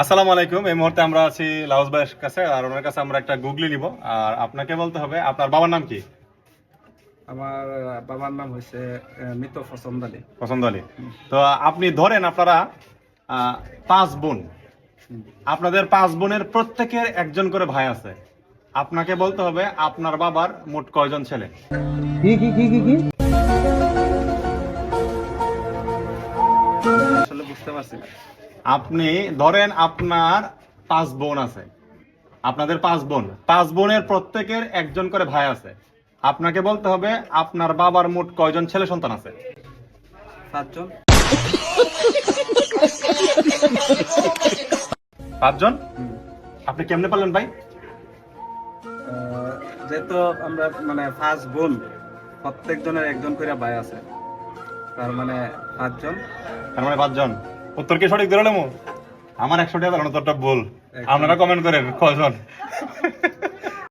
আসসালামু আলাইকুম। এই মুহূর্তে আমরা আছি লাউস ভাইয়ের কাছে আর ওনার কাছে আমরা একটা গুগলি নিব। আর আপনাকে বলতে হবে আপনার বাবার নাম কি? আমার বাবার নাম হয়েছে মৃত ফসন্দ আলী। পছন্দ আলী। তো আপনি ধরেন আপনারা আহ, পাঁচ বোন। আপনাদের পাঁচ বোনের প্রত্যেকের একজন করে ভাই আছে। আপনাকে বলতে হবে আপনার বাবার মোট কয়জন ছেলে? আসলে বুঝতে পারছি আপনি ধরেন আপনার পাঁচ বোন আছে। আপনাদের পাঁচ বোন। পাঁচ বোনের প্রত্যেকের একজন করে ভাই আছে। আপনাকে বলতে হবে আপনার বাবার মোট কয়জন ছেলে সন্তান আছে? পাঁচজন পাঁচজন? আপনি কেমনে পারলেন ভাই? যেহেতু আমরা মানে পাঁচ বোন প্রত্যেকজনের একজন করে ভাই আছে। তার মানে পাঁচজন। তার মানে পাঁচজন। উত্তর কি সঠিক দিলাম আমার একশো টাকা উত্তরটা ভুল। আপনারা কমেন্ট করেন, কয়জন?